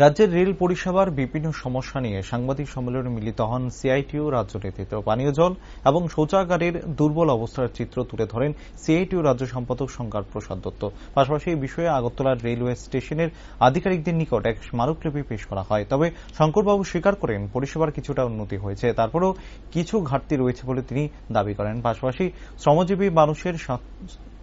রাজ্যের রেল পরিষেবার বিভিন্ন সমস্যা নিয়ে সাংবাদিক সম্মেলনে মিলিত হন সিআইটিউ রাজ্য নেতৃত্ব। পানীয় জল এবং শৌচাগারের দুর্বল অবস্থার চিত্র তুলে ধরেন সিআইটিউ রাজ্য সম্পাদক শঙ্কর প্রসাদ দত্ত। পাশাপাশি এই বিষয়ে আগরতলার রেলওয়ে স্টেশনের আধিকারিকদের নিকট এক স্মারকলিপি পেশ করা হয়। তবে শঙ্করবাবু স্বীকার করেন, পরিষেবার কিছুটা উন্নতি হয়েছে। তারপরেও কিছু ঘাটতি রয়েছে বলে তিনি দাবি করেন। পাশাপাশি শ্রমজীবী মানুষের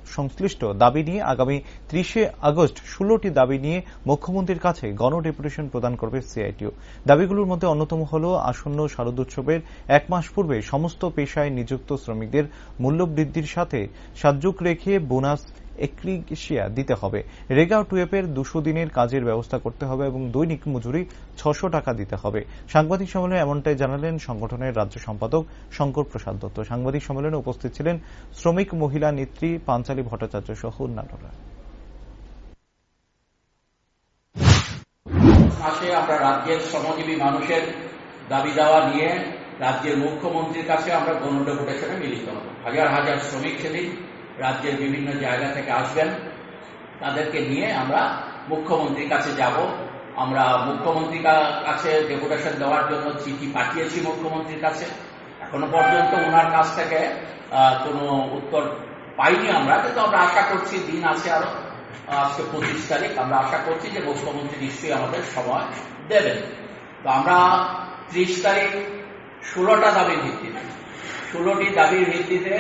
সংশ্লিষ্ট দাবি নিয়ে আগামী ত্রিশে আগস্ট ষোলোটি দাবি নিয়ে মুখ্যমন্ত্রীর কাছে গণ ডেপুটেশন প্রদান করবে সিআইটিও দাবিগুলোর মধ্যে অন্যতম হল আসন্ন শারদোৎসবের এক মাস পূর্বে সমস্ত পেশায় নিযুক্ত শ্রমিকদের মূল্যবৃদ্ধির সাথে সাজুক রেখে বোনাস এক্রিগেশিয়া দিতে হবে। রেগা টুয়েপের দুশো দিনের কাজের ব্যবস্থা করতে হবে এবং দৈনিক মজুরি ছশো টাকা দিতে হবে। সাংবাদিক সম্মেলনে এমনটাই জানালেন সংগঠনের রাজ্য সম্পাদক শঙ্কর প্রসাদ দত্ত। সাংবাদিক সম্মেলনে উপস্থিত ছিলেন শ্রমিক মহিলা নেত্রী পাঞ্চালী ভট্টাচার্য সহ অন্যান্যরা। আমরা রাজ্যের শ্রমজীবী মানুষের দাবি দাওয়া নিয়ে রাজ্যের মুখ্যমন্ত্রীর কাছে আমরা গণ ডেপুটেশনে মিলিত হব। হাজার হাজার শ্রমিক সেদিন রাজ্যের বিভিন্ন জায়গা থেকে আসবেন। তাদেরকে নিয়ে আমরা মুখ্যমন্ত্রীর কাছে যাব। আমরা মুখ্যমন্ত্রীর কাছে ডেপুটেশন দেওয়ার জন্য চিঠি পাঠিয়েছি মুখ্যমন্ত্রীর কাছে। এখনও পর্যন্ত ওনার কাছ থেকে কোনো উত্তর পাইনি আমরা, কিন্তু আমরা আশা করছি, দিন আছে আরও। আজকে পঁচিশ তারিখ, আমরা আশা করছি যে মুখ্যমন্ত্রী নিশ্চয়ই আমাদের সময় দেবেন। তো আমরা ত্রিশ তারিখ ষোলোটা দাবির ভিত্তিতে, ষোলোটি দাবির ভিত্তিতে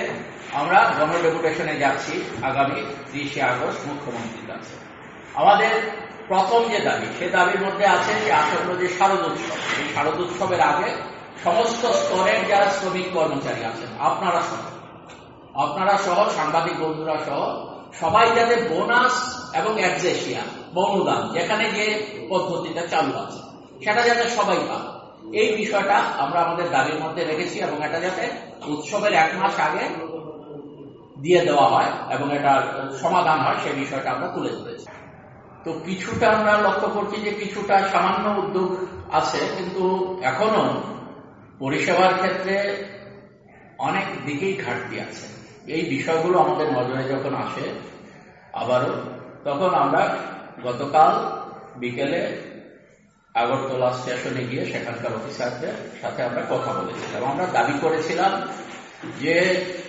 আমরা গণ ডেপুটেশনে যাচ্ছি আগামী ত্রিশে আগস্ট মুখ্যমন্ত্রীর কাছে। আমাদের প্রথম যে দাবি, সে দাবির মধ্যে আছে যে আসন্ন যে শারদ উৎসব, এই শারদ উৎসবের আগে সমস্ত স্তরের যারা শ্রমিক কর্মচারী আছেন, আপনারা সহ আপনারা সহ, সাংবাদিক বন্ধুরা সহ, সবাই যাতে বোনাস এবং অ্যাডজেসিয়া অনুদান যেখানে যে পদ্ধতিটা চালু আছে, সেটা যাতে সবাই পায়, এই বিষয়টা আমরা আমাদের দাবির মধ্যে রেখেছি এবং এটা যাতে উৎসবের এক মাস আগে দিয়ে দেওয়া হয় এবং এটা সমাধান হয় সেই বিষয়টা আমরা তুলে ধরেছি। তো কিছুটা আমরা লক্ষ্য করছি যে কিছুটা সামান্য উদ্যোগ আছে, কিন্তু এখনও পরিষেবার ক্ষেত্রে অনেক দিকেই ঘাটতি আছে। এই বিষয়গুলো আমাদের নজরে যখন আসে আবারও, তখন আমরা গতকাল বিকেলে আগরতলা স্টেশনে গিয়ে সেখানকার অফিসারদের সাথে আমরা কথা বলেছিলাম। আমরা দাবি করেছিলাম যে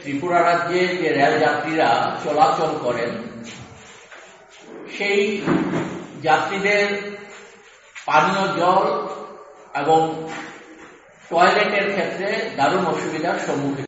ত্রিপুরা রাজ্যে যে রেল যাত্রীরা চলাচল করেন, সেই যাত্রীদের পানীয় জল এবং টয়লেটের ক্ষেত্রে দারুণ অসুবিধার সম্মুখীন